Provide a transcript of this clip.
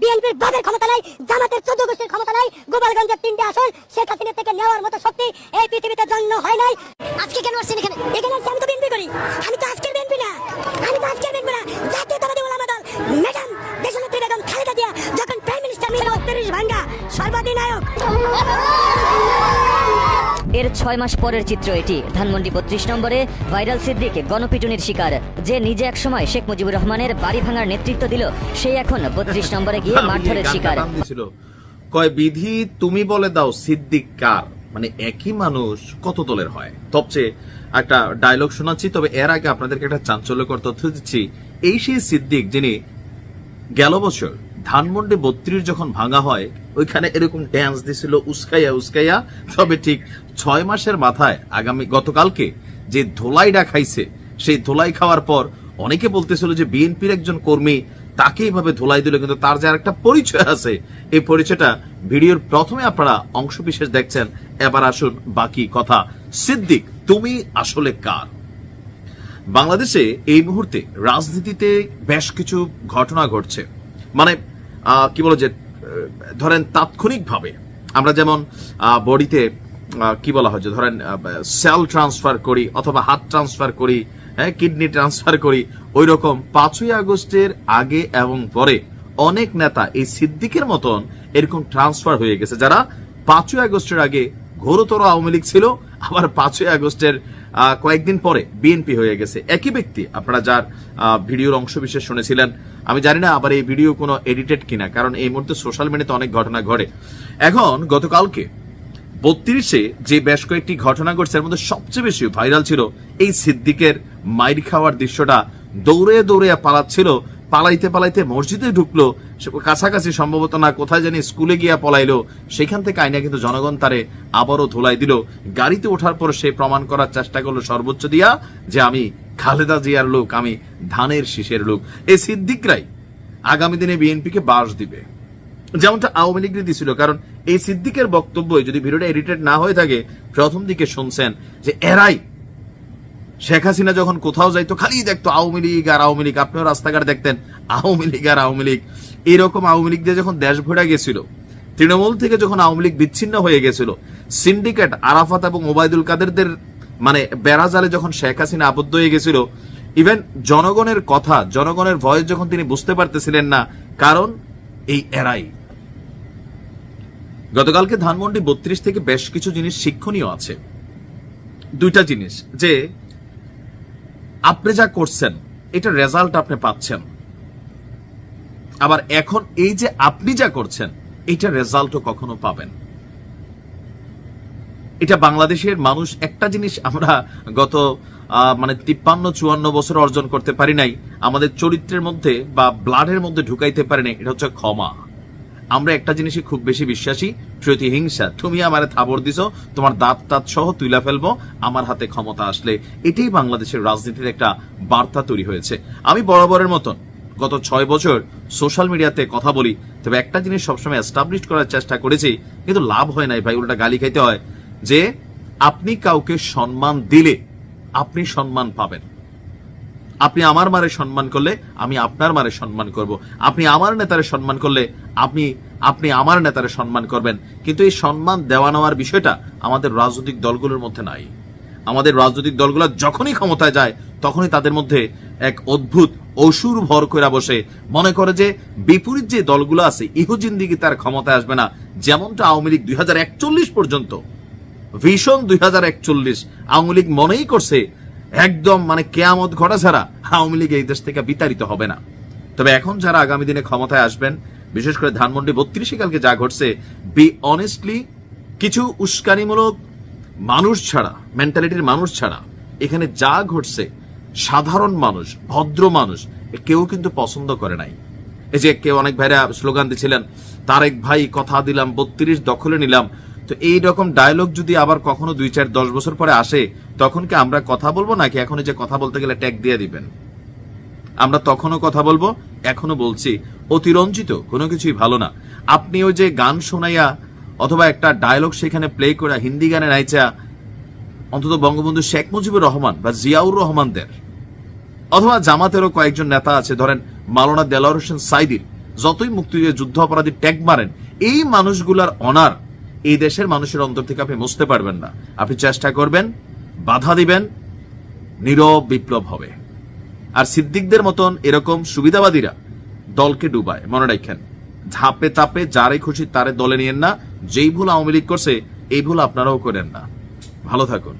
বিএনপির বাদের ক্ষমতা নাই, জামাতের চোদ্দ গোষ্ঠীর ক্ষমতা নাই, গোপালগঞ্জের তিনটে আসন শেখ হাসিনা থেকে নেওয়ার মতো শক্তি এই পৃথিবীতে জন্ম হয় নাই। আজকে কেন আসছেন এখানে? এখানে আমি তো বিএনপি করি। আমি তো আজকের বিএনপি না। আমি তো আজকের বিএনপি না। জাতীয়তাবাদী ওলামা দল। ম্যাডাম, দেশনেত্রী বেগম খালেদা জিয়া, যখন প্রাইম মিনিস্টার ছিল তিরিশ ভাঙ্গা সর্বাধিনায়ক। ছয় মাস পরের চিত্র এটি। ধানমন্ডি বত্রিশ নম্বরে ভাইরাল সিদ্দিক গণপিটুনির শিকার যে নিজে একসময় শেখ মুজিবুর রহমানের বাড়ি ভাঙার নেতৃত্ব দিল সেই এখন বত্রিশ নম্বরে গিয়ে মারধরের শিকার। কয় বিধি তুমি বলে দাও সিদ্দিক কার? মানে একই মানুষ কত দলের হয়? তবচে একটা ডায়লগ শোনাচ্ছি তবে এর আগে আপনাদেরকে একটা চাঞ্চল্যকর তথ্য দিচ্ছি। এই সেই সিদ্দিক যিনি গেল বছর ধানমন্ডি বত্রিশ যখন ভাঙা হয় ওইখানে এরকম ড্যান্স দিছিল উস্কাইয়া উস্কাইয়া তবে ঠিক ছয় মাসের মাথায় আগামী গতকালকে যে ধোলাইটা খাইছে, সেই ধোলাই খাওয়ার পর অনেকে বলতেছিল যে বিএনপির একজন কর্মী তাকে এইভাবে ধোলাই দিল, কিন্তু তার যে একটা পরিচয় আছে, এই পরিচয়টা ভিডিওর প্রথমে আপনারা অংশ বিশেষ দেখছেন। এবার আসুন বাকি কথা। সিদ্দিক, তুমি আসলে কার? বাংলাদেশে এই মুহূর্তে রাজনীতিতে বেশ কিছু ঘটনা ঘটছে। মানে কি বলো যে ধরেন তাৎক্ষণিকভাবে আমরা যেমন বডিতে কি বলা হয় যে ধরেন সেল ট্রান্সফার করি অথবা হাত ট্রান্সফার করি হ্যাঁ কিডনি ট্রান্সফার করি ওই রকম পাঁচই আগস্টের আগে এবং পরে অনেক নেতা এই সিদ্দিকের মতন এরকম ট্রান্সফার হয়ে গেছে, যারা পাঁচই আগস্টের আগে ঘোরতর আওয়ামী লীগ ছিল, আবার পাঁচই আগস্টের কয়েকদিন পরে বিএনপি হয়ে গেছে। একই ব্যক্তি, আপনারা যার ভিডিওর অংশ বিশেষ শুনেছিলেন। আমি জানি না, আবার এই ভিডিও কোনো এডিটেড কিনা, কারণ এই মুহূর্তে সোশ্যাল মিডিয়াতে অনেক ঘটনা ঘটে। এখন গতকালকে বত্রিশে যে বেশ কয়েকটি ঘটনা ঘটছে, এর মধ্যে সবচেয়ে বেশি ভাইরাল ছিল এই সিদ্দিকের মাইর খাওয়ার দৃশ্যটা। দৌড়ে দৌড়ে পালাচ্ছিল, পালাইতে পালাইতে মসজিদে ঢুকলো কাছাকাছি সম্ভবত না, কোথায় জানি স্কুলে গিয়া পলাইলো। সেখান থেকে আইনা কিন্তু জনগণ তারে আবারও ধুলাই দিল। গাড়িতে ওঠার পর সে প্রমাণ করার চেষ্টা করল সর্বোচ্চ দিয়া যে আমি খালেদা জিয়ার লোক, আমি ধানের শীষের লোক। এই সিদ্দিকরাই আগামী দিনে বিএনপিকে বাস দিবে। যেমনটা আওয়ামী লীগ দিছিল, কারণ এই সিদ্দিকের বক্তব্য যদি ভিডিওটা এডিটেড না হয়ে থাকে, প্রথম দিকে শুনছেন যে এরাই শেখ হাসিনা যখন কোথাও যাইতো, খালি দেখতো আওয়ামী লীগ আর আওয়ামী লীগ। আপনিও রাস্তাঘাট দেখতেন, আওয়ামী লীগ আর আওয়ামী লীগ। এরকম আওয়ামী লীগ দিয়ে যখন দেশ ভরা গেছিল, তৃণমূল থেকে যখন আওয়ামী লীগ বিচ্ছিন্ন হয়ে গেছিল, সিন্ডিকেট, আরাফাত এবং ওবায়দুল কাদেরদের মানে বেড়াজালে যখন শেখ হাসিনা আবদ্ধ হয়ে গেছিল ইভেন জনগণের কথা, জনগণের ভয়েস যখন তিনি বুঝতে পারতেছিলেন না, কারণ এই এরাই। গতকালকে ধানমন্ডি বত্রিশ থেকে বেশ কিছু জিনিস শিক্ষণীয় আছে। দুইটা জিনিস, যে আপনি যা করছেন, এটা রেজাল্ট আপনি পাচ্ছেন। আবার এখন এই যে আপনি যা করছেন, এটা রেজাল্টও কখনো পাবেন। এটা বাংলাদেশের মানুষ একটা জিনিস আমরা গত মানে তিপ্পান্ন, চুয়ান্ন বছর অর্জন করতে পারি নাই, আমাদের চরিত্রের মধ্যে বা ব্লাডের মধ্যে ঢুকাইতে পারি নাই, এটা হচ্ছে ক্ষমা। আমরা একটা জিনিসে খুব বেশি বিশ্বাসী, প্রতি হিংসা। তুমি আমারে থাবর দিছো, তোমার দাঁত তাঁত সহ তুইলা ফেলব, আমার হাতে ক্ষমতা আসলে এটাই বাংলাদেশের রাজনীতির একটা বার্তা তৈরি হয়েছে। আমি বরাবরের মতন গত ছয় বছর সোশ্যাল মিডিয়াতে কথা বলি, তবে একটা জিনিস সবসময় এস্টাবলিশ করার চেষ্টা করেছি, কিন্তু লাভ হয় নাই ভাই উল্টা গালি খাইতে হয়, যে আপনি কাউকে সম্মান দিলে আপনি সম্মান পাবেন। আপনি আমার মারে সম্মান করলে আমি আপনার মারে সম্মান করব। আপনি আমার নেতারে সম্মান করলে আপনি আপনি আমার নেতারে সম্মান করবেন। কিন্তু এই সম্মান দেওয়া নেওয়ার বিষয়টা আমাদের রাজনৈতিক দলগুলোর মধ্যে নাই। আমাদের রাজনৈতিক দলগুলো যখনই ক্ষমতায় যায়, তখনই তাদের মধ্যে এক অদ্ভুত অসুর ভর করে বসে। মনে করে যে বিপরীত যে দলগুলো আছে ইহুজিন্দিগি তার ক্ষমতায় আসবে না। যেমনটা আওয়ামী লীগ দুই হাজার একচল্লিশ পর্যন্ত, ভীষণ দুই হাজার একচল্লিশ, আওয়ামী লীগ মনেই করছে একদম মানে কেয়ামত ঘটা ছাড়া আওয়ামী লীগ এই দেশ থেকে বিতাড়িত হবে না। তবে এখন যারা আগামী দিনে ক্ষমতায় আসবেন, বিশেষ করে ধানমন্ডি বত্রিশে কালকে যা ঘটছে বি অনেস্টলি কিছু উস্কানিমূলক মানুষ ছাড়া মেন্টালিটির মানুষ ছাড়া, এখানে যা ঘটছে, সাধারণ মানুষ, ভদ্র মানুষ কেউ কিন্তু পছন্দ করে নাই। এই যে কেউ অনেক ভাইরা স্লোগান দিচ্ছিলেন, তারেক ভাই, কথা দিলাম, বত্রিশ দখলে নিলাম তো এই রকম ডায়লগ যদি আবার কখনো দুই চার দশ বছর পরে আসে, তখন কি আমরা কথা বলব নাকি এখন যে কথা বলতে গেলে ট্যাগ দিয়ে দিবেন? আমরা তখনও কথা বলব এখনও বলছি। অতিরঞ্জিত, কোনো কিছুই ভালো না। আপনি ওই যে গান শোনাইয়া অথবা একটা ডায়লগ সেখানে প্লে করে হিন্দি গানে নাইচা অন্তত বঙ্গবন্ধু শেখ মুজিবুর রহমান বা জিয়াউর রহমানদের, অথবা জামাতেরও কয়েকজন নেতা আছে, ধরেন মাওলানা দেলাওয়ার হোসেন সাইদির, যতই মুক্তি যুদ্ধ অপরাধী ট্যাগ মারেন, এই মানুষগুলার অনার এই দেশের মানুষের অন্তর থেকে আপনি মুছতে পারবেন না। আপনি চেষ্টা করবেন, বাধা দিবেন, নীরব বিপ্লব হবে। আর সিদ্দিকদের মতন এরকম সুবিধাবাদীরা দলকে ডুবায়। মনে রাখেন, ঝাপে তাপে যারাই খুশি তারে দলে নিয়েন না, যেই ভুল আওয়ামী লীগ করছে, এই ভুল আপনারাও করেন না। ভালো থাকুন।